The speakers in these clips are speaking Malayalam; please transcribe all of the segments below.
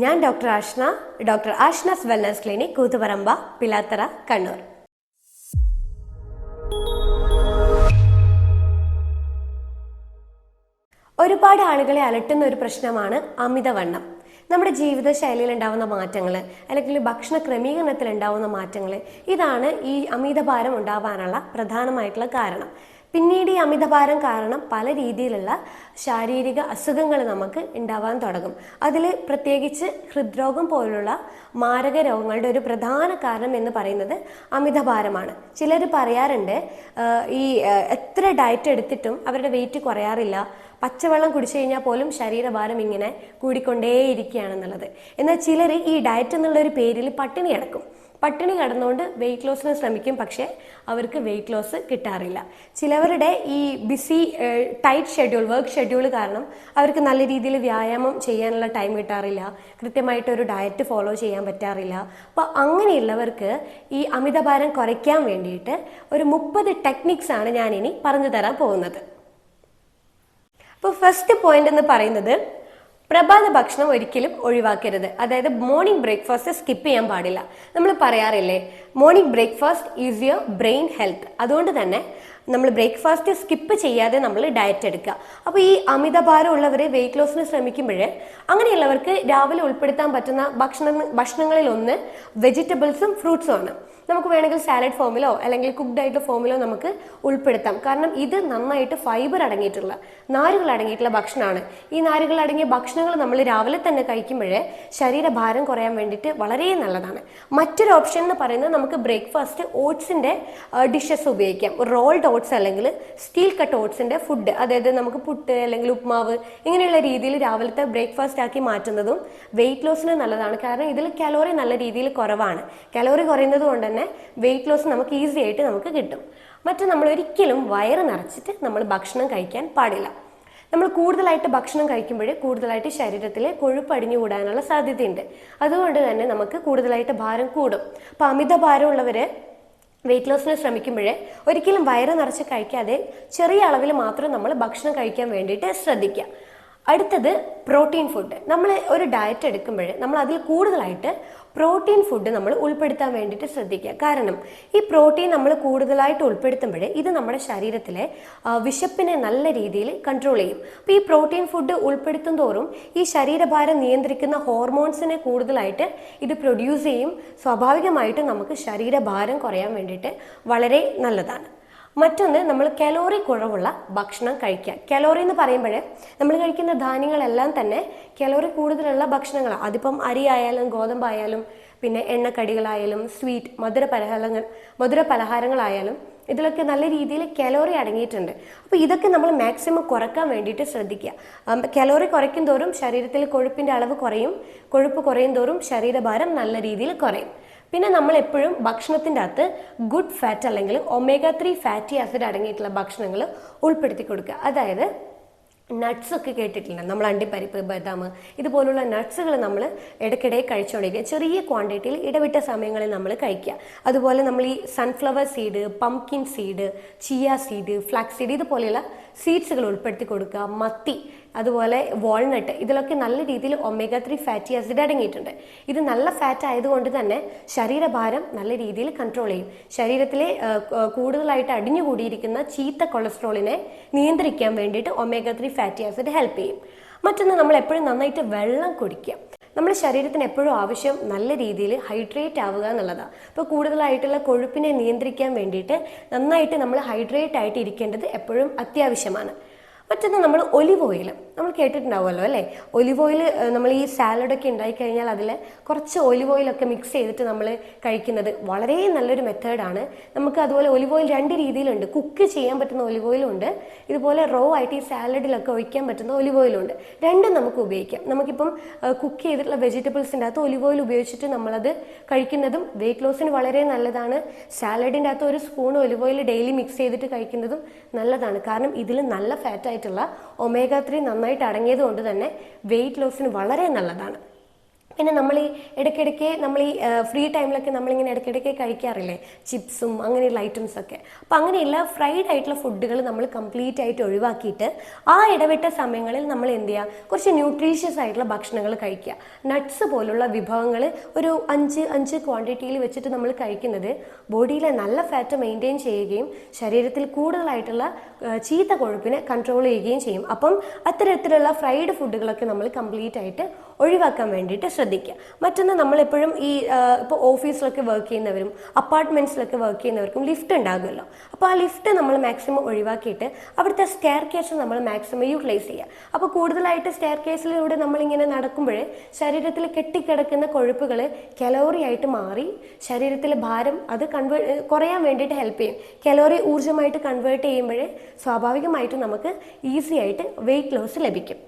ഞാൻ doctor Ashna doctor Ashna's wellness clinic Koothuparamba Pilathara Kannur. ഒരുപാട് ആളുകളെ അലട്ടുന്ന ഒരു പ്രശ്നമാണ് അമിതവണ്ണം. നമ്മുടെ ജീവിതശൈലിയിൽ ഉണ്ടാവുന്ന മാറ്റങ്ങൾ അല്ലെങ്കിൽ ഭക്ഷണ ക്രമീകരണത്തിൽ ഉണ്ടാവുന്ന മാറ്റങ്ങൾ ഇതാണ് ഈ അമിതഭാരം ഉണ്ടാവാനുള്ള പ്രധാനമായിട്ടുള്ള കാരണം. പിന്നീട് ഈ അമിതഭാരം കാരണം പല രീതിയിലുള്ള ശാരീരിക അസുഖങ്ങൾ നമുക്ക് ഉണ്ടാവാൻ തുടങ്ങും. അതിൽ പ്രത്യേകിച്ച് ഹൃദ്രോഗം പോലുള്ള മാരക രോഗങ്ങളുടെ ഒരു പ്രധാന കാരണം എന്ന് പറയുന്നത് അമിതഭാരമാണ്. ചിലർ പറയാറുണ്ട് ഈ എത്ര ഡയറ്റ് എടുത്തിട്ടും അവരുടെ വെയിറ്റ് കുറയാറില്ല. പച്ചവെള്ളം കുടിച്ചു കഴിഞ്ഞാൽ പോലും ശരീരഭാരം ഇങ്ങനെ കൂടിക്കൊണ്ടേയിരിക്കുകയാണെന്നുള്ളത്. എന്നാൽ ചിലർ ഈ ഡയറ്റ് എന്നുള്ള ഒരു പേരിൽ പട്ടിണി കിടക്കും. പട്ടിണി കിടന്നുകൊണ്ട് വെയിറ്റ് ലോസിന് ശ്രമിക്കും പക്ഷേ അവർക്ക് വെയിറ്റ് ലോസ് കിട്ടാറില്ല. ചിലവരുടെ ഈ busy tight schedule work schedule കാരണം അവർക്ക് നല്ല രീതിയിൽ വ്യായാമം ചെയ്യാനുള്ള ടൈം കിട്ടാറില്ല. കൃത്യമായിട്ട് ഒരു ഡയറ്റ് ഫോളോ ചെയ്യാൻ പറ്റാറില്ല. അപ്പോൾ അങ്ങനെയുള്ളവർക്ക് ഈ അമിതഭാരം കുറയ്ക്കാൻ വേണ്ടിയിട്ട് ഒരു മുപ്പത് ടെക്നിക്സ് ആണ് ഞാനിനി പറഞ്ഞു തരാൻ പോകുന്നത്. അപ്പോൾ ഫസ്റ്റ് പോയിന്റ് എന്ന് പറയുന്നത് പ്രഭാത ഭക്ഷണം ഒരിക്കലും ഒഴിവാക്കരുത്. അതായത് മോർണിംഗ് ബ്രേക്ക്ഫാസ്റ്റ് സ്കിപ്പ് ചെയ്യാൻ പാടില്ല. നമ്മൾ പറയാറില്ലേ morning breakfast is your brain health അതുകൊണ്ട് തന്നെ നമ്മൾ ബ്രേക്ക്ഫാസ്റ്റ് സ്കിപ്പ് ചെയ്യാതെ നമ്മൾ ഡയറ്റ് എടുക്കുക. അപ്പോൾ ഈ അമിതഭാരം ഉള്ളവർ വെയിറ്റ് ലോസിന് ശ്രമിക്കുമ്പോൾ അങ്ങനെയുള്ളവർക്ക് രാവിലെ ഉൾപ്പെടുത്താൻ പറ്റുന്ന ഭക്ഷണ ഭക്ഷണങ്ങളിൽ ഒന്ന് വെജിറ്റബിൾസും ഫ്രൂട്ട്സും ആണ്. നമുക്ക് വേണമെങ്കിൽ സാലഡ് ഫോമിലോ അല്ലെങ്കിൽ കുക്ക്ഡ് ആയിട്ടുള്ള ഫോമിലോ നമുക്ക് ഉൾപ്പെടുത്താം. കാരണം ഇത് നന്നായിട്ട് ഫൈബർ അടങ്ങിയിട്ടുള്ള നാരുകൾ അടങ്ങിയിട്ടുള്ള ഭക്ഷണമാണ് ഈ നാരുകൾ അടങ്ങിയ ഭക്ഷണങ്ങൾ നമ്മൾ രാവിലെ തന്നെ കഴിക്കുമ്പോഴേ ശരീരഭാരം കുറയാൻ വേണ്ടിയിട്ട് വളരെ നല്ലതാണ്. മറ്റൊരു ഓപ്ഷൻ എന്ന് പറയുന്നത് നമുക്ക് ബ്രേക്ക്ഫാസ്റ്റ് ഓട്സിന്റെ ഡിഷസ് ഉപയോഗിക്കാം. റോൾഡ് ഓട്സ് അല്ലെങ്കിൽ സ്റ്റീൽ കട്ട് ഓട്സിന്റെ ഫുഡ് അതായത് നമുക്ക് പുട്ട് അല്ലെങ്കിൽ ഉപ്മാവ് ഇങ്ങനെയുള്ള രീതിയിൽ രാവിലത്തെ ബ്രേക്ക്ഫാസ്റ്റ് ആക്കി മാറ്റുന്നതും വെയിറ്റ് ലോസിന് നല്ലതാണ്. കാരണം ഇതിൽ കലോറി നല്ല രീതിയിൽ കുറവാണ്. കലോറി കുറയുന്നത് കൊണ്ട് തന്നെ വെയിറ്റ് ലോസ് നമുക്ക് ഈസി ആയിട്ട് നമുക്ക് കിട്ടും. മറ്റു നമ്മൾ ഒരിക്കലും വയറ് നിറച്ചിട്ട് നമ്മൾ ഭക്ഷണം കഴിക്കാൻ പാടില്ല. നമ്മൾ കൂടുതലായിട്ട് ഭക്ഷണം കഴിക്കുമ്പോൾ കൂടുതലായിട്ട് ശരീരത്തിൽ കൊഴുപ്പ് അടിഞ്ഞു കൂടാനുള്ള സാധ്യതയുണ്ട്. അതുകൊണ്ട് തന്നെ നമുക്ക് കൂടുതലായിട്ട് ഭാരം കൂടും. അപ്പോൾ അമിത ഭാരമുള്ളവർ വെയിറ്റ് ലോസിന് ശ്രമിക്കുമ്പോൾ ഒരിക്കലും വയറ് നിറച്ച് കഴിക്കാതെ ചെറിയ അളവിൽ മാത്രം നമ്മൾ ഭക്ഷണം കഴിക്കാൻ വേണ്ടിയിട്ട് ശ്രദ്ധിക്കുക. അടുത്തത് പ്രോട്ടീൻ ഫുഡ് നമ്മൾ ഒരു ഡയറ്റ് എടുക്കുമ്പോൾ നമ്മൾ അതിൽ കൂടുതലായിട്ട് പ്രോട്ടീൻ ഫുഡ് നമ്മൾ ഉൾപ്പെടുത്താൻ വേണ്ടിയിട്ട് ശ്രദ്ധിക്കുക. കാരണം ഈ പ്രോട്ടീൻ നമ്മൾ കൂടുതലായിട്ട് ഉൾപ്പെടുത്തുമ്പോൾ ഇത് നമ്മുടെ ശരീരത്തിലെ വിശപ്പിനെ നല്ല രീതിയിൽ കൺട്രോൾ ചെയ്യും. അപ്പോൾ ഈ പ്രോട്ടീൻ ഫുഡ് ഉൾപ്പെടുത്തും തോറും ഈ ശരീരഭാരം നിയന്ത്രിക്കുന്ന ഹോർമോൺസിനെ കൂടുതലായിട്ട് ഇത് പ്രൊഡ്യൂസ് ചെയ്യും. സ്വാഭാവികമായിട്ടും നമുക്ക് ശരീരഭാരം കുറയാൻ വേണ്ടിയിട്ട് വളരെ നല്ലതാണ്. മറ്റൊന്ന് നമ്മൾ കലോറി കുറവുള്ള ഭക്ഷണം കഴിക്കുക. കലോറി എന്ന് പറയുമ്പോൾ നമ്മൾ കഴിക്കുന്ന ധാന്യങ്ങളെല്ലാം തന്നെ കലോറി കൂടുതലുള്ള ഭക്ഷണങ്ങളാണ് അതിപ്പം അരി ആയാലും ഗോതമ്പായാലും പിന്നെ എണ്ണക്കടികളായാലും സ്വീറ്റ് മധുര പലഹാരങ്ങൾ മധുര പലഹാരങ്ങളായാലും ഇതിലൊക്കെ നല്ല രീതിയിൽ കലോറി അടങ്ങിയിട്ടുണ്ട്. അപ്പോൾ ഇതൊക്കെ നമ്മൾ മാക്സിമം കുറയ്ക്കാൻ വേണ്ടിയിട്ട് ശ്രദ്ധിക്കുക. കലോറി കുറയ്ക്കും തോറും ശരീരത്തിൽ കൊഴുപ്പിന്റെ അളവ് കുറയും. കൊഴുപ്പ് കുറയും തോറും ശരീരഭാരം നല്ല രീതിയിൽ കുറയും. പിന്നെ നമ്മൾ എപ്പോഴും ഭക്ഷണത്തിന്റെ അകത്ത് ഗുഡ് ഫാറ്റ് അല്ലെങ്കിൽ ഒമേഗ ത്രീ ഫാറ്റി ആസിഡ് അടങ്ങിയിട്ടുള്ള ഭക്ഷണങ്ങൾ ഉൾപ്പെടുത്തി കൊടുക്കുക. അതായത് നട്ട്സ് ഒക്കെ കേട്ടിട്ടില്ല? നമ്മൾ അണ്ടിപ്പരിപ്പ് ബദാം ഇതുപോലുള്ള നട്ട്സുകൾ നമ്മൾ ഇടയ്ക്കിടെ കഴിച്ചുകൊണ്ടിരിക്കുക ചെറിയ ക്വാണ്ടിറ്റിയിൽ ഇടവിട്ട സമയങ്ങളിൽ നമ്മൾ കഴിക്കുക. അതുപോലെ നമ്മൾ ഈ sunflower seed pumpkin seed chia seed flax seed ഇതുപോലെയുള്ള സീഡ്സുകൾ ഉൾപ്പെടുത്തി കൊടുക്കുക മത്തി അതുപോലെ വാൾനട്ട് ഇതിലൊക്കെ നല്ല രീതിയിൽ ഒമേഗ ത്രീ ഫാറ്റി ആസിഡ് അടങ്ങിയിട്ടുണ്ട്. ഇത് നല്ല ഫാറ്റ് ആയതുകൊണ്ട് തന്നെ ശരീരഭാരം നല്ല രീതിയിൽ കൺട്രോൾ ചെയ്യും. ശരീരത്തിലെ കൂടുതലായിട്ട് അടിഞ്ഞുകൂടിയിരിക്കുന്ന ചീത്ത കൊളസ്ട്രോളിനെ നിയന്ത്രിക്കാൻ വേണ്ടിയിട്ട് omega three fatty acid help ചെയ്യും. മറ്റൊന്ന് നമ്മൾ എപ്പോഴും നന്നായിട്ട് വെള്ളം കുടിക്കുക. നമ്മുടെ ശരീരത്തിന് എപ്പോഴും ആവശ്യം നല്ല രീതിയിൽ ഹൈഡ്രേറ്റ് ആവുക എന്നുള്ളതാണ് അപ്പോൾ കൂടുതലായിട്ടുള്ള കൊഴുപ്പിനെ നിയന്ത്രിക്കാൻ വേണ്ടിയിട്ട് നന്നായിട്ട് നമ്മൾ ഹൈഡ്രേറ്റ് ആയിട്ട് ഇരിക്കേണ്ടത് എപ്പോഴും അത്യാവശ്യമാണ്. മറ്റൊന്ന് നമ്മൾ ഒലിവ് ഓയിൽ. നമ്മൾ കേട്ടിട്ടുണ്ടാവുമല്ലോ അല്ലേ? ഒലിവ് ഓയിൽ നമ്മൾ ഈ സാലഡൊക്കെ ഉണ്ടായി കഴിഞ്ഞാൽ അതിൽ കുറച്ച് ഒലിവ് ഓയിലൊക്കെ മിക്സ് ചെയ്തിട്ട് നമ്മൾ കഴിക്കുന്നത് വളരെ നല്ലൊരു മെത്തേഡാണ് നമുക്ക് അതുപോലെ ഒലിവ് ഓയിൽ രണ്ട് രീതിയിലുണ്ട്. കുക്ക് ചെയ്യാൻ പറ്റുന്ന ഒലിവ് ഓയിലും ഉണ്ട്. ഇതുപോലെ റോ ആയിട്ട് ഈ സാലഡിലൊക്കെ ഒഴിക്കാൻ പറ്റുന്ന ഒലിവ് ഓയിലും ഉണ്ട്. രണ്ടും നമുക്ക് ഉപയോഗിക്കാം. നമുക്കിപ്പം കുക്ക് ചെയ്തിട്ടുള്ള വെജിറ്റബിൾസിന്റെ അകത്ത് ഒലിവ് ഓയിൽ ഉപയോഗിച്ചിട്ട് നമ്മളത് കഴിക്കുന്നതും വെയിറ്റ് ലോസിന് വളരെ നല്ലതാണ്. സാലഡിന്റെ അകത്ത് ഒരു spoon olive oil daily mix ചെയ്തിട്ട് കഴിക്കുന്നതും നല്ലതാണ്. കാരണം ഇതിൽ നല്ല ഫാറ്റായിട്ടുള്ള ഒമേഗ ത്രീ നന്നായിട്ട് അടങ്ങിയത് കൊണ്ട് തന്നെ വെയിറ്റ് ലോസിന് വളരെ നല്ലതാണ്. പിന്നെ നമ്മൾ ഈ ഇടയ്ക്കിടയ്ക്ക് നമ്മൾ ഈ ഫ്രീ ടൈമിലൊക്കെ നമ്മളിങ്ങനെ ഇടയ്ക്കിടയ്ക്ക് കഴിക്കാറില്ലേ? ചിപ്സും അങ്ങനെയുള്ള ഐറ്റംസ് ഒക്കെ. അപ്പോൾ അങ്ങനെയുള്ള ഫ്രൈഡ് ആയിട്ടുള്ള ഫുഡുകൾ നമ്മൾ കംപ്ലീറ്റ് ആയിട്ട് ഒഴിവാക്കിയിട്ട് ആ ഇടവിട്ട സമയങ്ങളിൽ നമ്മൾ എന്ത് ചെയ്യുക കുറച്ച് ന്യൂട്രീഷ്യസ് ആയിട്ടുള്ള ഭക്ഷണങ്ങൾ കഴിക്കുക. നട്ട്സ് പോലുള്ള വിഭവങ്ങൾ ഒരു അഞ്ച് അഞ്ച് ക്വാണ്ടിറ്റിയിൽ വെച്ചിട്ട് നമ്മൾ കഴിക്കുന്നത് ബോഡിയിലെ നല്ല ഫാറ്റ് മെയിന്റെയിൻ ചെയ്യുകയും ശരീരത്തിൽ കൂടുതലായിട്ടുള്ള ചീത്ത കൊഴുപ്പിനെ കൺട്രോൾ ചെയ്യുകയും ചെയ്യും. അപ്പം അത്തരത്തിലുള്ള ഫ്രൈഡ് ഫുഡുകളൊക്കെ നമ്മൾ കംപ്ലീറ്റ് ആയിട്ട് ഒഴിവാക്കാൻ വേണ്ടിയിട്ട് ശ്രദ്ധിക്കുക. മറ്റൊന്ന് നമ്മളെപ്പോഴും ഈ ഇപ്പോൾ ഓഫീസിലൊക്കെ വർക്ക് ചെയ്യുന്നവരും അപ്പാർട്ട്മെന്റ്സിലൊക്കെ വർക്ക് ചെയ്യുന്നവർക്കും ലിഫ്റ്റ് ഉണ്ടാകുമല്ലോ. അപ്പോൾ ആ ലിഫ്റ്റ് നമ്മൾ മാക്സിമം ഒഴിവാക്കിയിട്ട് അവിടുത്തെ സ്റ്റെയർ കേസ് നമ്മൾ മാക്സിമം യൂട്ടിലൈസ് ചെയ്യുക. അപ്പോൾ കൂടുതലായിട്ട് സ്റ്റെയർ കേസിലൂടെ നമ്മളിങ്ങനെ നടക്കുമ്പോൾ ശരീരത്തിൽ കെട്ടിക്കിടക്കുന്ന കൊഴുപ്പുകൾ കലോറി ആയിട്ട് മാറി ശരീരത്തിലെ ഭാരം അത് കൺവേ കുറയാൻ വേണ്ടിയിട്ട് ഹെൽപ്പ് ചെയ്യും. കലോറി ഊർജമായിട്ട് കൺവേർട്ട് ചെയ്യുമ്പോൾ സ്വാഭാവികമായിട്ടും നമുക്ക് ഈസി ആയിട്ട് വെയിറ്റ് ലോസ് ലഭിക്കും.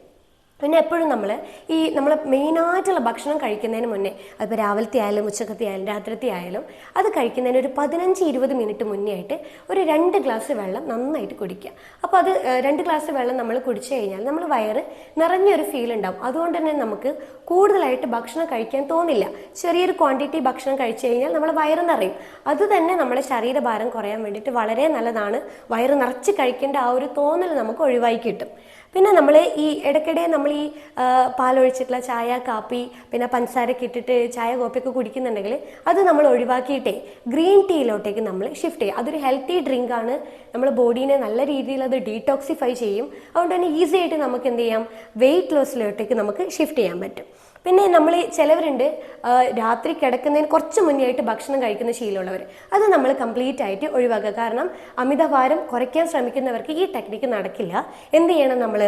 പിന്നെ എപ്പോഴും നമ്മൾ ഈ നമ്മൾ മെയിനായിട്ടുള്ള ഭക്ഷണം കഴിക്കുന്നതിന് മുന്നേ അതിപ്പോൾ രാവിലത്തെ ആയാലും ഉച്ചക്കത്തെ ആയാലും രാത്രിത്തെ ആയാലും അത് കഴിക്കുന്നതിന് ഒരു പതിനഞ്ച് ഇരുപത് മിനിറ്റ് മുന്നേ ആയിട്ട് ഒരു രണ്ട് ഗ്ലാസ് വെള്ളം നന്നായിട്ട് കുടിക്കുക. അപ്പോൾ അത് രണ്ട് ഗ്ലാസ് വെള്ളം നമ്മൾ കുടിച്ചു കഴിഞ്ഞാൽ നമ്മൾ വയറ് നിറഞ്ഞൊരു ഫീൽ ഉണ്ടാവും. അതുകൊണ്ട് തന്നെ നമുക്ക് കൂടുതലായിട്ട് ഭക്ഷണം കഴിക്കാൻ തോന്നില്ല. ചെറിയൊരു ക്വാണ്ടിറ്റി ഭക്ഷണം കഴിച്ചു കഴിഞ്ഞാൽ നമ്മൾ വയറ് നിറയും. അത് തന്നെ നമ്മുടെ ശരീരഭാരം കുറയാൻ വേണ്ടിയിട്ട് വളരെ നല്ലതാണ്. വയറ് നിറച്ച് കഴിക്കേണ്ട ആ ഒരു തോന്നൽ നമുക്ക് ഒഴിവാക്കി കിട്ടും. പിന്നെ നമ്മൾ ഈ ഇടയ്ക്കിടെ നമ്മൾ ഈ പാലൊഴിച്ചിട്ടുള്ള ചായ കാപ്പി പിന്നെ പഞ്ചസാരയൊക്കെ ഇട്ടിട്ട് ചായ കോപ്പിയൊക്കെ കുടിക്കുന്നുണ്ടെങ്കിൽ അത് നമ്മൾ ഒഴിവാക്കിയിട്ടേ ഗ്രീൻ ടീയിലോട്ടേക്ക് നമ്മൾ ഷിഫ്റ്റ് ചെയ്യും. അതൊരു ഹെൽത്തി ഡ്രിങ്ക് ആണ്. നമ്മൾ ബോഡീനെ നല്ല രീതിയിൽ അത് ഡീടോക്സിഫൈ ചെയ്യും. അതുകൊണ്ട് തന്നെ ഈസി ആയിട്ട് നമുക്ക് എന്ത് ചെയ്യാം? വെയിറ്റ് ലോസിലോട്ടേക്ക് നമുക്ക് ഷിഫ്റ്റ് ചെയ്യാൻ പറ്റും. പിന്നെ നമ്മൾ ചിലവരുണ്ട് രാത്രി കിടക്കുന്നതിന് കുറച്ച് മുന്നേ ആയിട്ട് ഭക്ഷണം കഴിക്കുന്ന ശീലമുള്ളവർ അത് നമ്മൾ കംപ്ലീറ്റ് ആയിട്ട് ഒഴിവാക്കുക. കാരണം അമിതഭാരം കുറയ്ക്കാൻ ശ്രമിക്കുന്നവർക്ക് ഈ ടെക്നിക്ക് നടക്കില്ല. എന്ത് ചെയ്യണം നമ്മൾ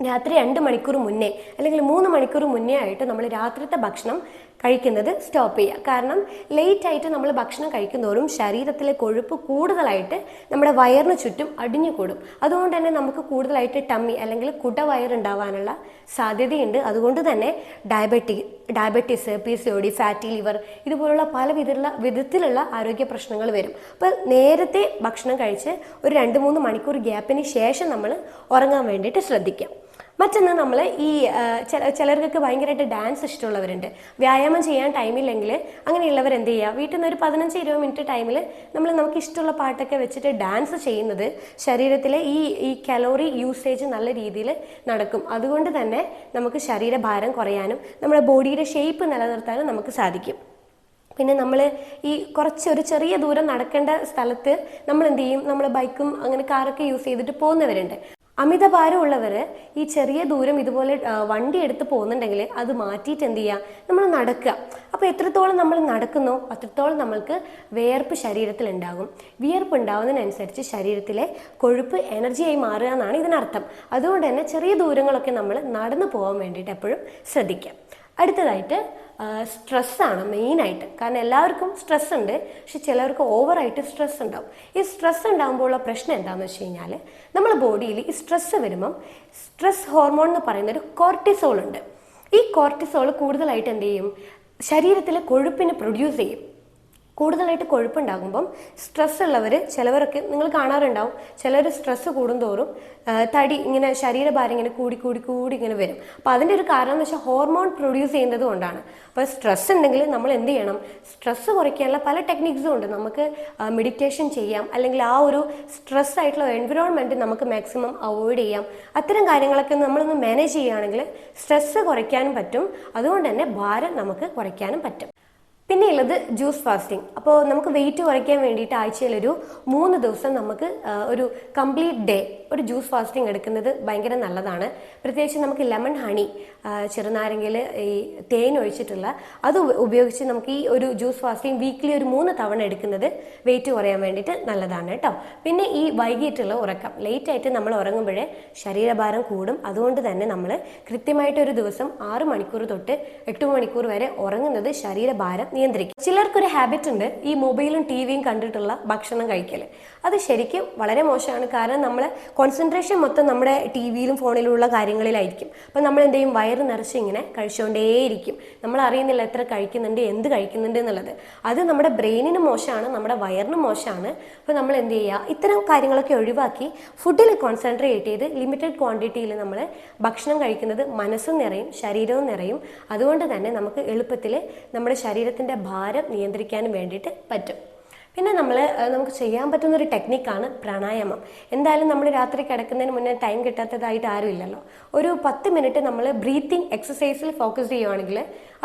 രാത്രി രണ്ട് മണിക്കൂർ മുന്നേ അല്ലെങ്കിൽ മൂന്ന് മണിക്കൂർ മുന്നേ ആയിട്ട് നമ്മൾ രാത്രിത്തെ ഭക്ഷണം കഴിക്കുന്നത് സ്റ്റോപ്പ് ചെയ്യുക. കാരണം ലേറ്റ് ആയിട്ട് നമ്മൾ ഭക്ഷണം കഴിക്കുന്നതോറും ശരീരത്തിലെ കൊഴുപ്പ് കൂടുതലായിട്ട് നമ്മുടെ വയറിന് ചുറ്റും അടിഞ്ഞു കൂടും അതുകൊണ്ട് തന്നെ നമുക്ക് കൂടുതലായിട്ട് ടമ്മി അല്ലെങ്കിൽ കുടവയറുണ്ടാവാനുള്ള സാധ്യതയുണ്ട്. അതുകൊണ്ട് തന്നെ diabetes diabetes P C O D fatty liver ഇതുപോലുള്ള പല വിധത്തിലുള്ള വിധത്തിലുള്ള ആരോഗ്യ പ്രശ്നങ്ങൾ വരും. അപ്പോൾ നേരത്തെ ഭക്ഷണം കഴിച്ച് ഒരു രണ്ട് മൂന്ന് മണിക്കൂർ ഗ്യാപ്പിന് ശേഷം നമ്മൾ ഉറങ്ങാൻ വേണ്ടിയിട്ട് ശ്രദ്ധിക്കാം മറ്റൊന്ന് നമ്മൾ ഈ ചില ചിലർക്കൊക്കെ ഭയങ്കരമായിട്ട് ഡാൻസ് ഇഷ്ടമുള്ളവരുണ്ട്. വ്യായാമം ചെയ്യാൻ ടൈമില്ലെങ്കിൽ അങ്ങനെയുള്ളവർ എന്ത് ചെയ്യുക വീട്ടിൽ നിന്ന് ഒരു പതിനഞ്ച് ഇരുപത് മിനിറ്റ് ടൈമിൽ നമ്മൾ നമുക്ക് ഇഷ്ടമുള്ള പാട്ടൊക്കെ വെച്ചിട്ട് ഡാൻസ് ചെയ്യുന്നത് ശരീരത്തിലെ ഈ ഈ കലോറി യൂസേജ് നല്ല രീതിയിൽ നടക്കും. അതുകൊണ്ട് തന്നെ നമുക്ക് ശരീരഭാരം കുറയാനും നമ്മുടെ ബോഡിയുടെ ഷേപ്പ് നിലനിർത്താനും നമുക്ക് സാധിക്കും. പിന്നെ നമ്മൾ ഈ കുറച്ച് ഒരു ചെറിയ ദൂരം നടക്കേണ്ട സ്ഥലത്ത് നമ്മൾ എന്ത് ചെയ്യും നമ്മൾ ബൈക്കും അങ്ങനെ കാറൊക്കെ യൂസ് ചെയ്തിട്ട് പോകുന്നവരുണ്ട്. അമിതഭാരമുള്ളവർ ഈ ചെറിയ ദൂരം ഇതുപോലെ വണ്ടി എടുത്ത് പോകുന്നുണ്ടെങ്കിൽ അത് മാറ്റിയിട്ട് എന്ത് ചെയ്യുക നമ്മൾ നടക്കുക. അപ്പോൾ എത്രത്തോളം നമ്മൾ നടക്കുന്നോ അത്രത്തോളം നമ്മൾക്ക് വിയർപ്പ് ശരീരത്തിൽ ഉണ്ടാകും. വിയർപ്പ് ഉണ്ടാകുന്നതിനനുസരിച്ച് ശരീരത്തിലെ കൊഴുപ്പ് എനർജിയായി മാറുക എന്നാണ് ഇതിനർത്ഥം. അതുകൊണ്ട് തന്നെ ചെറിയ ദൂരങ്ങളൊക്കെ നമ്മൾ നടന്നു പോകാൻ വേണ്ടിയിട്ട് എപ്പോഴും ശ്രദ്ധിക്കാം അടുത്തതായിട്ട് സ്ട്രെസ്സാണ് മെയിനായിട്ട്. കാരണം എല്ലാവർക്കും സ്ട്രെസ് ഉണ്ട് പക്ഷെ ചിലവർക്ക് ഓവറായിട്ട് സ്ട്രെസ് ഉണ്ടാവും ഈ സ്ട്രെസ് ഉണ്ടാകുമ്പോഴുള്ള പ്രശ്നം എന്താണെന്ന് വെച്ച് കഴിഞ്ഞാൽ നമ്മുടെ ബോഡിയിൽ ഈ സ്ട്രെസ് വരുമ്പം സ്ട്രെസ് ഹോർമോൺ എന്ന് പറയുന്ന ഒരു കോർട്ടിസോൾ ഉണ്ട് ഈ കോർട്ടിസോൾ കൂടുതലായിട്ട് എന്ത് ചെയ്യും? ശരീരത്തിലെ കൊഴുപ്പിനെ പ്രൊഡ്യൂസ് ചെയ്യും. കൂടുതലായിട്ട് കൊഴുപ്പുണ്ടാകുമ്പം സ്ട്രെസ് ഉള്ളവർ ചിലവരൊക്കെ നിങ്ങൾ കാണാറുണ്ടാവും. ചിലർ സ്ട്രെസ് കൂടുന്തോറും തടി ഇങ്ങനെ ശരീരഭാരം ഇങ്ങനെ കൂടി കൂടി കൂടി ഇങ്ങനെ വരും. അപ്പോൾ അതിന്റെ ഒരു കാരണം എന്ന് വെച്ചാൽ ഹോർമോൺ പ്രൊഡ്യൂസ് ചെയ്യുന്നത് കൊണ്ടാണ്. അപ്പോൾ സ്ട്രെസ് ഉണ്ടെങ്കിൽ നമ്മൾ എന്ത് ചെയ്യണം? സ്ട്രെസ് കുറയ്ക്കാനുള്ള പല ടെക്നിക്സും ഉണ്ട്. നമുക്ക് മെഡിറ്റേഷൻ ചെയ്യാം. അല്ലെങ്കിൽ ആ ഒരു സ്ട്രെസ് ആയിട്ടുള്ള എൻവിറോൺമെന്റ് നമുക്ക് മാക്സിമം അവോയ്ഡ് ചെയ്യാം. അത്തരം കാര്യങ്ങളൊക്കെ നമ്മളൊന്ന് മാനേജ് ചെയ്യുകയാണെങ്കിൽ സ്ട്രെസ് കുറയ്ക്കാനും പറ്റും. അതുകൊണ്ട് തന്നെ ഭാരം നമുക്ക് കുറയ്ക്കാനും പറ്റും. പിന്നെ ഉള്ളത് ജ്യൂസ് ഫാസ്റ്റിംഗ് അപ്പോൾ നമുക്ക് വെയിറ്റ് കുറയ്ക്കാൻ വേണ്ടിയിട്ട് ആഴ്ചയിൽ ഒരു മൂന്ന് ദിവസം നമുക്ക് ഒരു കംപ്ലീറ്റ് ഡേ ഒരു ജ്യൂസ് ഫാസ്റ്റിംഗ് എടുക്കുന്നത് ഭയങ്കര നല്ലതാണ്. പ്രത്യേകിച്ച് നമുക്ക് ലെമൺ ഹണി ചെറുനാരങ്ങയിൽ ഈ തേൻ ഒഴിച്ചിട്ടുള്ള അത് ഉപയോഗിച്ച് നമുക്ക് ഈ ഒരു ജ്യൂസ് ഫാസ്റ്റിംഗ് വീക്കിലി ഒരു മൂന്ന് തവണ എടുക്കുന്നത് വെയിറ്റ് കുറയാൻ വേണ്ടിയിട്ട് നല്ലതാണ് കേട്ടോ പിന്നെ ഈ വൈകിട്ടുള്ള ഉറക്കം ലേറ്റ് ആയിട്ട് നമ്മൾ ഉറങ്ങുമ്പോഴേ ശരീരഭാരം കൂടും. അതുകൊണ്ട് തന്നെ നമ്മൾ കൃത്യമായിട്ട് ഒരു ദിവസം ആറ് മണിക്കൂർ തൊട്ട് എട്ട് മണിക്കൂർ വരെ ഉറങ്ങുന്നത് ശരീരഭാരം നിയന്ത്രിക്കും. ചിലർക്കൊരു ഹാബിറ്റ് ഉണ്ട് ഈ മൊബൈലും ടി വിയും കണ്ടിട്ടുള്ള ഭക്ഷണം കഴിക്കൽ അത് ശരിക്കും വളരെ മോശമാണ്. കാരണം നമ്മൾ കോൺസെൻട്രേഷൻ മൊത്തം നമ്മുടെ ടി വിയിലും ഫോണിലുള്ള കാര്യങ്ങളിലായിരിക്കും. അപ്പം നമ്മൾ എന്ത് ചെയ്യും വയറ് നിറച്ച് ഇങ്ങനെ കഴിച്ചുകൊണ്ടേയിരിക്കും നമ്മൾ അറിയുന്നില്ല എത്ര കഴിക്കുന്നുണ്ട് എന്ത് കഴിക്കുന്നുണ്ട് എന്നുള്ളത്. അത് നമ്മുടെ ബ്രെയിനിന് മോശമാണ് നമ്മുടെ വയറിന് മോശമാണ്. അപ്പോൾ നമ്മൾ എന്ത് ചെയ്യുക ഇത്തരം കാര്യങ്ങളൊക്കെ ഒഴിവാക്കി ഫുഡിൽ കോൺസെൻട്രേറ്റ് ചെയ്ത് ലിമിറ്റഡ് ക്വാണ്ടിറ്റിയിൽ നമ്മൾ ഭക്ഷണം കഴിക്കുന്നത് മനസ്സും നിറയും ശരീരവും നിറയും. അതുകൊണ്ട് തന്നെ നമുക്ക് എളുപ്പത്തിൽ നമ്മുടെ ശരീരത്തിന്റെ ഭാരം നിയന്ത്രിക്കാനും വേണ്ടിയിട്ട് പറ്റും. പിന്നെ നമ്മൾ നമുക്ക് ചെയ്യാൻ പറ്റുന്ന ഒരു ടെക്നിക്കാണ് പ്രാണായാമം. എന്തായാലും നമ്മൾ രാത്രി കിടക്കുന്നതിന് മുന്നേ ടൈം കിട്ടാത്തതായിട്ട് ആരും ഇല്ലല്ലോ. ഒരു പത്ത് മിനിറ്റ് നമ്മൾ ബ്രീത്തിങ് എക്സസൈസിൽ ഫോക്കസ് ചെയ്യുവാണെങ്കിൽ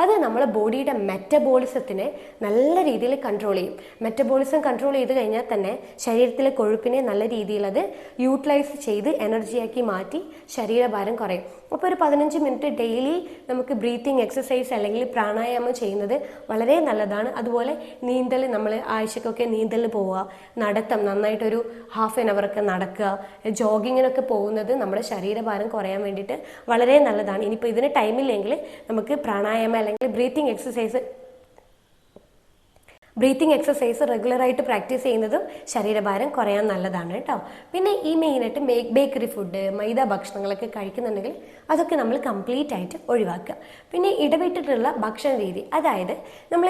അത് നമ്മളെ ബോഡിയുടെ മെറ്റബോളിസത്തിനെ നല്ല രീതിയിൽ കൺട്രോൾ ചെയ്യും. മെറ്റബോളിസം കൺട്രോൾ ചെയ്ത് കഴിഞ്ഞാൽ തന്നെ ശരീരത്തിലെ കൊഴുപ്പിനെ നല്ല രീതിയിൽ അത് യൂട്ടിലൈസ് ചെയ്ത് എനർജിയാക്കി മാറ്റി ശരീരഭാരം കുറയും. അപ്പോൾ ഒരു പതിനഞ്ച് മിനിറ്റ് ഡെയിലി നമുക്ക് ബ്രീത്തിങ് എക്സസൈസ് അല്ലെങ്കിൽ പ്രാണായാമം ചെയ്യുന്നത് വളരെ നല്ലതാണ്. അതുപോലെ നീന്തൽ നമ്മൾ ആഴ്ചക്കൊക്കെ നീന്തൽ പോവുക നടത്തം നന്നായിട്ടൊരു ഹാഫ് ആൻ അവറൊക്കെ നടക്കുക ജോഗിങ്ങിനൊക്കെ പോകുന്നത് നമ്മുടെ ശരീരഭാരം കുറയാൻ വേണ്ടിയിട്ട് വളരെ നല്ലതാണ്. ഇനിയിപ്പോൾ ഇതിന് ടൈമില്ലെങ്കിൽ നമുക്ക് പ്രാണായാമം അല്ലെങ്കിൽ ബ്രീത്തിങ് എക്സസൈസ് ബ്രീത്തിങ് എക്സസൈസ് റെഗുലറായിട്ട് പ്രാക്ടീസ് ചെയ്യുന്നതും ശരീരഭാരം കുറയാൻ നല്ലതാണ് കേട്ടോ. പിന്നെ ഈ മെയിനായിട്ട് ബേക്കറി ഫുഡ് മൈദ ഭക്ഷണങ്ങളൊക്കെ കഴിക്കുന്നുണ്ടെങ്കിൽ അതൊക്കെ നമ്മൾ കംപ്ലീറ്റ് ആയിട്ട് ഒഴിവാക്കുക. പിന്നെ ഇടവിട്ടിട്ടുള്ള ഭക്ഷണ രീതി അതായത് നമ്മൾ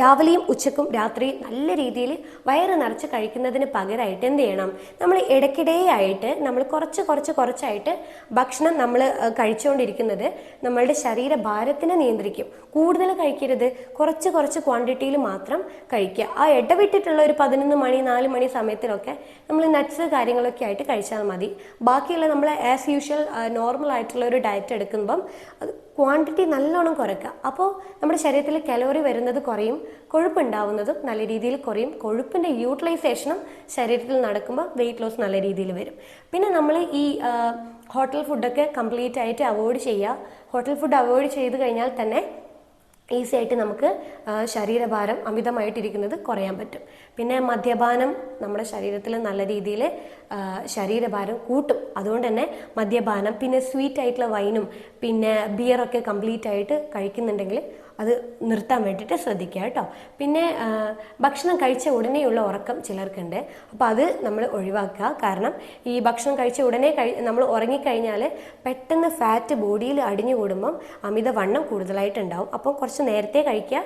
രാവിലെയും ഉച്ചക്കും രാത്രിയും നല്ല രീതിയിൽ വയറ് നിറച്ച് കഴിക്കുന്നതിന് പകരമായിട്ട് എന്ത് ചെയ്യണം? നമ്മൾ ഇടയ്ക്കിടെയായിട്ട് നമ്മൾ കുറച്ച് കുറച്ച് കുറച്ചായിട്ട് ഭക്ഷണം നമ്മൾ കഴിച്ചുകൊണ്ടിരിക്കുന്നത് നമ്മളുടെ ശരീരഭാരത്തിനെ നിയന്ത്രിക്കും. കൂടുതൽ കഴിക്കരുത്. കുറച്ച് കുറച്ച് ക്വാണ്ടിറ്റിയിൽ മാത്രം കഴിക്കുക. ആ ഇടവിട്ടിട്ടുള്ള ഒരു പതിനൊന്ന് മണി നാല് മണി സമയത്തിലൊക്കെ നമ്മൾ നട്ട്സ് കാര്യങ്ങളൊക്കെ ആയിട്ട് കഴിച്ചാൽ മതി. ബാക്കിയുള്ള നമ്മൾ ആസ് യൂഷ്വൽ നോർമൽ ആയിട്ടുള്ള ഒരു ഡയറ്റ് എടുക്കുമ്പം അത് ക്വാണ്ടിറ്റി നല്ലോണം കുറയ്ക്കുക. അപ്പോൾ നമ്മുടെ ശരീരത്തിൽ കലോറി വരുന്നത് കുറയും കൊഴുപ്പുണ്ടാവുന്നതും നല്ല രീതിയിൽ കുറയും. കൊഴുപ്പിന്റെ യൂട്ടിലൈസേഷനും ശരീരത്തിൽ നടക്കുമ്പോൾ വെയിറ്റ് ലോസ് നല്ല രീതിയിൽ വരും. പിന്നെ നമ്മൾ ഈ ഹോട്ടൽ ഫുഡൊക്കെ കംപ്ലീറ്റ് ആയിട്ട് അവോയ്ഡ് ചെയ്യുക. ഹോട്ടൽ ഫുഡ് അവോയ്ഡ് ചെയ്ത് കഴിഞ്ഞാൽ തന്നെ ഈസി ആയിട്ട് നമുക്ക് ശരീരഭാരം അമിതമായിട്ടിരിക്കുന്നത് കുറയാൻ പറ്റും. പിന്നെ മദ്യപാനം നമ്മുടെ ശരീരത്തിൽ നല്ല രീതിയിൽ ശരീരഭാരം കൂട്ടും. അതുകൊണ്ട് തന്നെ മദ്യപാനം പിന്നെ സ്വീറ്റ് ആയിട്ടുള്ള വൈനും പിന്നെ ബിയറൊക്കെ കംപ്ലീറ്റ് ആയിട്ട് കഴിക്കുന്നുണ്ടെങ്കിൽ അത് നിർത്താൻ വേണ്ടിയിട്ട് ശ്രദ്ധിക്കുക കേട്ടോ. പിന്നെ ഭക്ഷണം കഴിച്ച ഉടനെയുള്ള ഉറക്കം ചിലർക്കുണ്ട്. അപ്പോൾ അത് നമ്മൾ ഒഴിവാക്കുക. കാരണം ഈ ഭക്ഷണം കഴിച്ച ഉടനെ കഴി നമ്മൾ ഉറങ്ങിക്കഴിഞ്ഞാൽ പെട്ടെന്ന് ഫാറ്റ് ബോഡിയിൽ അടിഞ്ഞു കൂടുമ്പം അമിതവണ്ണം കൂടുതലായിട്ടുണ്ടാവും. അപ്പോൾ കുറച്ച് നേരത്തെ കഴിക്കുക.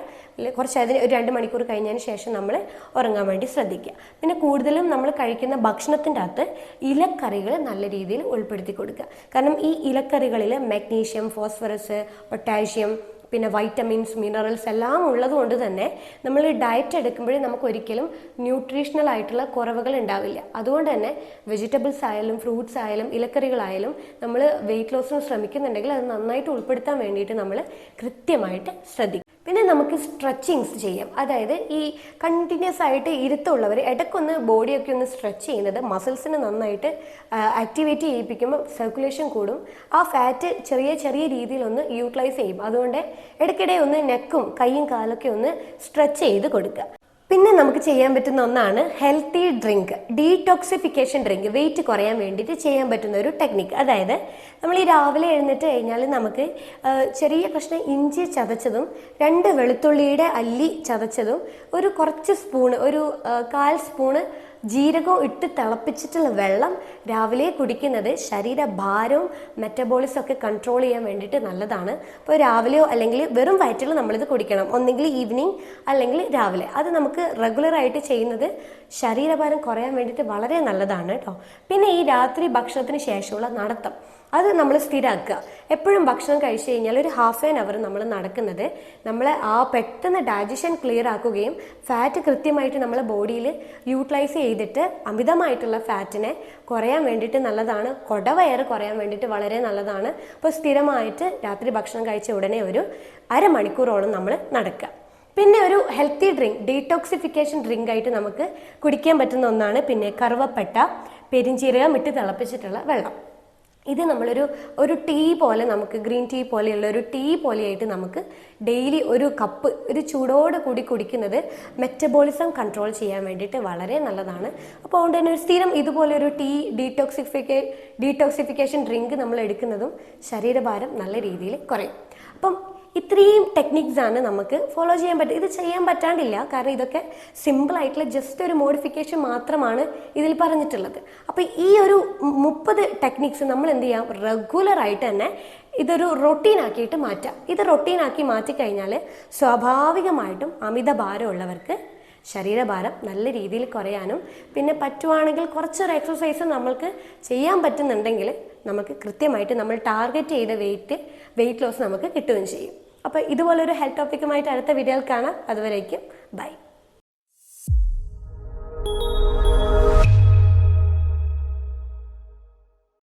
കുറച്ച് അതിന് ഒരു രണ്ട് മണിക്കൂർ കഴിഞ്ഞതിന് ശേഷം നമ്മൾ ഉറങ്ങാൻ വേണ്ടി ശ്രദ്ധിക്കുക. പിന്നെ കൂടുതലും നമ്മൾ കഴിക്കുന്ന ഭക്ഷണത്തിന്റെ അകത്ത് ഇലക്കറികൾ നല്ല രീതിയിൽ ഉൾപ്പെടുത്തി കൊടുക്കുക. കാരണം ഈ ഇലക്കറികളിൽ മാഗ്നീഷ്യം ഫോസ്ഫറസ് പൊട്ടാഷ്യം പിന്നെ വൈറ്റമിൻസ് മിനറൽസ് എല്ലാം ഉള്ളതുകൊണ്ട് തന്നെ നമ്മൾ ഡയറ്റ് എടുക്കുമ്പോഴേ നമുക്ക് ഒരിക്കലും ന്യൂട്രീഷണൽ ആയിട്ടുള്ള കുറവുകൾ ഉണ്ടാവില്ല. അതുകൊണ്ട് തന്നെ വെജിറ്റബിൾസ് ആയാലും ഫ്രൂട്ട്സ് ആയാലും ഇലക്കറികളായാലും നമ്മൾ വെയിറ്റ് ലോസിന് ശ്രമിക്കുന്നുണ്ടെങ്കിൽ അത് നന്നായിട്ട് ഉൾപ്പെടുത്താൻ വേണ്ടിയിട്ട് നമ്മൾ കൃത്യമായിട്ട് ശ്രദ്ധിക്കും പിന്നെ നമുക്ക് സ്ട്രെച്ചിങ്സ് ചെയ്യാം. അതായത് ഈ കണ്ടിന്യൂസ് ആയിട്ട് ഇരുത്തുള്ളവർ ഇടയ്ക്കൊന്ന് ബോഡിയൊക്കെ ഒന്ന് സ്ട്രെച്ച് ചെയ്യുന്നത് മസിൽസിന് നന്നായിട്ട് ആക്ടിവേറ്റ് ചെയ്യിപ്പിക്കുമ്പോൾ സർക്കുലേഷൻ കൂടും. ആ ഫാറ്റ് ചെറിയ ചെറിയ രീതിയിലൊന്ന് യൂട്ടിലൈസ് ചെയ്യും. അതുകൊണ്ട് ഇടയ്ക്കിടെ ഒന്ന് നെക്കും കൈയും കാലൊക്കെ ഒന്ന് സ്ട്രെച്ച് ചെയ്ത് കൊടുക്കുക. പിന്നെ നമുക്ക് ചെയ്യാൻ പറ്റുന്ന ഒന്നാണ് healthy drink detoxification drink weight കുറയാൻ വേണ്ടിയിട്ട് ചെയ്യാൻ പറ്റുന്ന ഒരു ടെക്നിക്ക് അതായത് നമ്മൾ ഈ രാവിലെ എഴുന്നേറ്റ് കഴിഞ്ഞാൽ നമുക്ക് ചെറിയ കഷ്ണം ഇഞ്ചി ചതച്ചതും രണ്ട് വെളുത്തുള്ളിയുടെ അല്ലി ചതച്ചതും ഒരു കുറച്ച് സ്പൂണ് ഒരു കാൽ സ്പൂണ് ജീരകവും ഇട്ട് തിളപ്പിച്ചിട്ടുള്ള വെള്ളം രാവിലെ കുടിക്കുന്നത് ശരീരഭാരവും മെറ്റബോളിസം ഒക്കെ കൺട്രോൾ ചെയ്യാൻ വേണ്ടിയിട്ട് നല്ലതാണ്. അപ്പോൾ രാവിലെയോ അല്ലെങ്കിൽ വെറും വയറ്റിൽ നമ്മളിത് കുടിക്കണം. ഒന്നെങ്കിൽ ഈവനിങ് അല്ലെങ്കിൽ രാവിലെ. അത് നമുക്ക് റെഗുലറായിട്ട് ചെയ്യുന്നത് ശരീരഭാരം കുറയാൻ വേണ്ടിയിട്ട് വളരെ നല്ലതാണ് കേട്ടോ. പിന്നെ ഈ രാത്രി ഭക്ഷണത്തിന് ശേഷമുള്ള നടത്തം. അത് നമ്മൾ സ്ഥിരമാക്കുക എപ്പോഴും ഭക്ഷണം കഴിച്ചു കഴിഞ്ഞാൽ ഒരു ഹാഫ് ആൻ അവർ നമ്മൾ നടക്കുന്നത് നമ്മളെ ആ പെട്ടെന്ന് ഡൈജഷൻ ക്ലിയർ ആക്കുകയും ഫാറ്റ് കൃത്യമായിട്ട് നമ്മളെ ബോഡിയിൽ യൂട്ടിലൈസ് ചെയ്തിട്ട് അമിതമായിട്ടുള്ള ഫാറ്റിനെ കുറയാൻ വേണ്ടിയിട്ട് നല്ലതാണ്. കൊടവയർ കുറയാൻ വേണ്ടിയിട്ട് വളരെ നല്ലതാണ്. അപ്പോൾ സ്ഥിരമായിട്ട് രാത്രി ഭക്ഷണം കഴിച്ച ഉടനെ ഒരു അരമണിക്കൂറോളം നമ്മൾ നടക്കുക. പിന്നെ ഒരു ഹെൽത്തി ഡ്രിങ്ക് ഡീടോക്സിഫിക്കേഷൻ ഡ്രിങ്ക് ആയിട്ട് നമുക്ക് കുടിക്കാൻ പറ്റുന്ന ഒന്നാണ് പിന്നെ കറുവപ്പട്ട പെരിഞ്ചീരകം ഇട്ട് തിളപ്പിച്ചിട്ടുള്ള വെള്ളം. ഇത് നമ്മളൊരു ഒരു ടീ പോലെ നമുക്ക് ഗ്രീൻ ടീ പോലെയുള്ള ഒരു ടീ പോലെയായിട്ട് നമുക്ക് ഡെയിലി ഒരു കപ്പ് ഒരു ചൂടോട് കൂടി കുടിക്കുന്നത് മെറ്റബോളിസം കൺട്രോൾ ചെയ്യാൻ വേണ്ടിയിട്ട് വളരെ നല്ലതാണ്. അപ്പോൾ അതുകൊണ്ട് തന്നെ ഒരു സ്ഥിരം ഇതുപോലെ ഒരു ടീ ഡീടോക്സിഫിക്കേ ഡീടോക്സിഫിക്കേഷൻ ഡ്രിങ്ക് നമ്മൾ എടുക്കുന്നതും ശരീരഭാരം നല്ല രീതിയിൽ കുറയും. അപ്പം ഇത്രയും ടെക്നിക്സ് ആണ് നമുക്ക് ഫോളോ ചെയ്യാൻ പറ്റും ഇത് ചെയ്യാൻ പറ്റാണ്ടില്ല. കാരണം ഇതൊക്കെ സിമ്പിൾ ആയിട്ടുള്ള ജസ്റ്റ് ഒരു മോഡിഫിക്കേഷൻ മാത്രമാണ് ഇതിൽ പറഞ്ഞിട്ടുള്ളത്. അപ്പോൾ ഈ ഒരു മുപ്പത് ടെക്നിക്സ് നമ്മൾ എന്ത് ചെയ്യാം? റെഗുലർ ആയിട്ട് തന്നെ ഇതൊരു റൊട്ടീൻ ആക്കിയിട്ട് മാറ്റാം. ഇത് റൊട്ടീൻ ആക്കി മാറ്റിക്കഴിഞ്ഞാൽ സ്വാഭാവികമായിട്ടും അമിത ഭാരമുള്ളവർക്ക് ശരീരഭാരം നല്ല രീതിയിൽ കുറയാനും പിന്നെ പറ്റുവാണെങ്കിൽ കുറച്ചൊരു എക്സസൈസ് നമ്മൾക്ക് ചെയ്യാൻ പറ്റുന്നുണ്ടെങ്കിൽ നമുക്ക് കൃത്യമായിട്ട് നമ്മൾ ടാർഗറ്റ് ചെയ്ത വെയിറ്റ് വെയിറ്റ് ലോസ് നമുക്ക് കിട്ടുകയും ചെയ്യും. അപ്പോൾ ഇതുപോലൊരു ഹെൽത്ത് ടോപ്പിക്കുമായിട്ട് അടുത്ത വീഡിയോയിൽ കാണാം. അതുവരേക്കും ബൈ